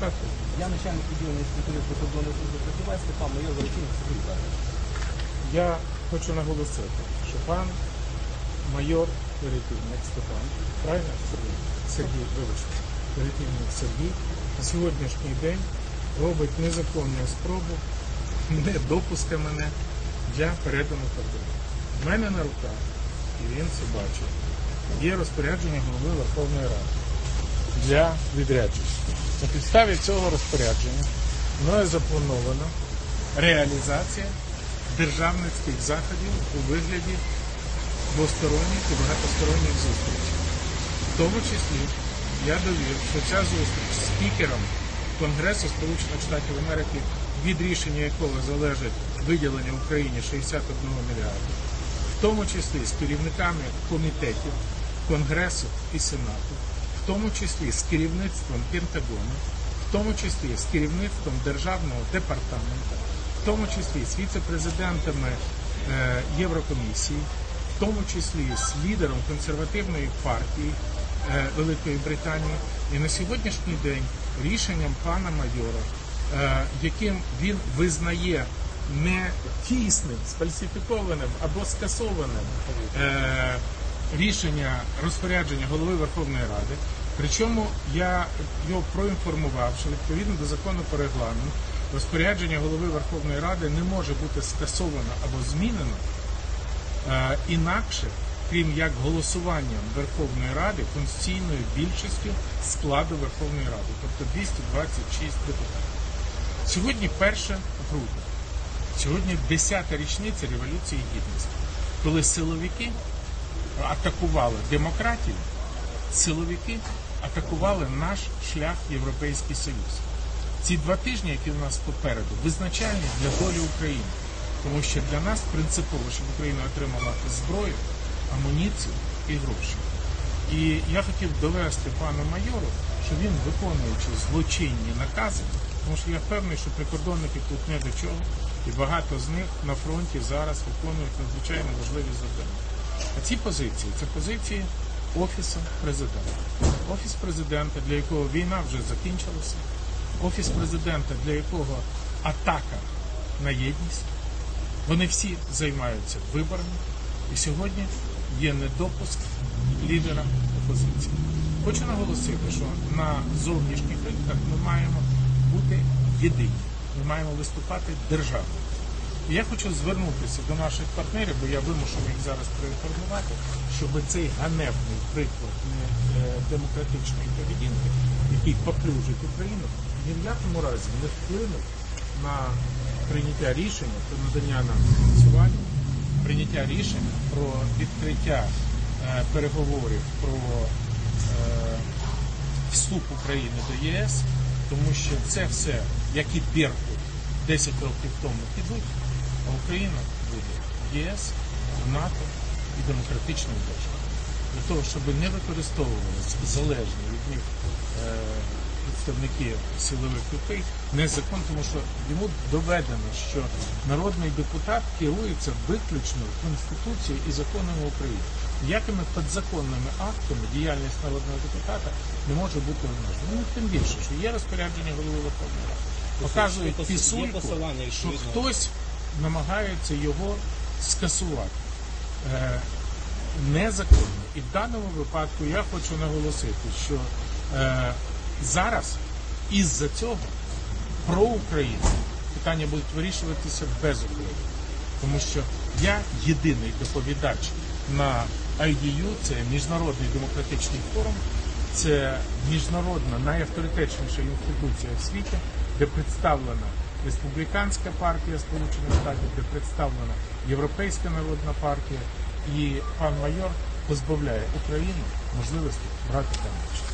Я начальник відділення інспекторів прикордонної служби працюває Степан Майор Заречинов Сергій. Я хочу наголосити, що пан майор Перетівник Степан, правильно Сергій? Сергій, вибачте, Перетівник Сергій на сьогоднішній день робить незаконну спробу не допуска мене для перетину кордону. У мене на руках, і він це бачить, є розпорядження голови Верховної Ради для відрядження. На підставі цього розпорядження мною заплановано реалізація державницьких заходів у вигляді двосторонніх і багатосторонніх зустрічей. В тому числі я довів, що ця зустріч з спікером Конгресу Сполучених Штатів Америки, від рішення якого залежить виділення Україні 61 мільярда, в тому числі з керівниками комітетів Конгресу і Сенату, тому числі з керівництвом Пентагону, в тому числі з керівництвом Державного департаменту, в тому числі з віце-президентами е, Єврокомісії, в тому числі з лідером консервативної партії е, Великої Британії. І на сьогоднішній день рішенням пана майора, е, яким він визнає не тісним, сфальсифікованим або скасованим е, рішення розпорядження голови Верховної Ради. Причому я його проінформував, що відповідно до закону про регламент розпорядження голови Верховної Ради не може бути скасовано або змінено е, інакше, крім як голосуванням Верховної Ради конституційною більшістю складу Верховної Ради, тобто 226 депутатів. Сьогодні 1 грудня, сьогодні 10-та річниця Революції Гідності, коли силовики атакували демократію, силовики атакували наш шлях Європейський Союз. Ці два тижні, які у нас попереду, визначальні для долі України, тому що для нас принципово, щоб Україна отримала зброю, амуніцію і гроші. І я хотів довести пану майору, що він, виконуючи злочинні накази, тому що я впевнений, що прикордонники тут не до чого, і багато з них на фронті зараз виконують надзвичайно важливі завдання. А ці позиції це позиції Офісу президента. Офіс президента, для якого війна вже закінчилася, офіс президента, для якого атака на єдність. Вони всі займаються виборами, і сьогодні є недопуск лідера опозиції. Хочу наголосити, що на зовнішніх ринках ми маємо бути єдині. Ми маємо виступати державно. Я хочу звернутися до наших партнерів, бо я вимушений їх зараз проінформувати, щоб цей ганебний приклад е, демократичної поведінки, який поплюжить Україну, ні в якому разі не вплинув на прийняття рішення про надання нам фінансування, прийняття рішення про відкриття е, переговорів про е, вступ України до єС, тому що це все, як і Беркут 10 років тому підуть, а Україна буде ЄС, НАТО і демократичною державою. Для того, щоб не використовувалися залежні від них е, представники силових людей, не закон, тому що йому доведено, що народний депутат керується виключно Конституцією і законами України. Ніякими підзаконними актами діяльність народного депутата не може бути обмежена. Ну, тим більше, що є розпорядження голови Верховної Ради. Показують пісульку, що хтось намагається його скасувати. Е, незаконно. І в даному випадку я хочу наголосити, що е, зараз із-за цього про Україну питання будуть вирішуватися без України. Тому що я єдиний доповідач на IDU, це міжнародний демократичний форум, це міжнародна найавторитетніша інституція в світі, де представлена республіканська партія Сполучених Штатів, де представлена Європейська народна партія, і пан майор позбавляє Україну можливості брати там.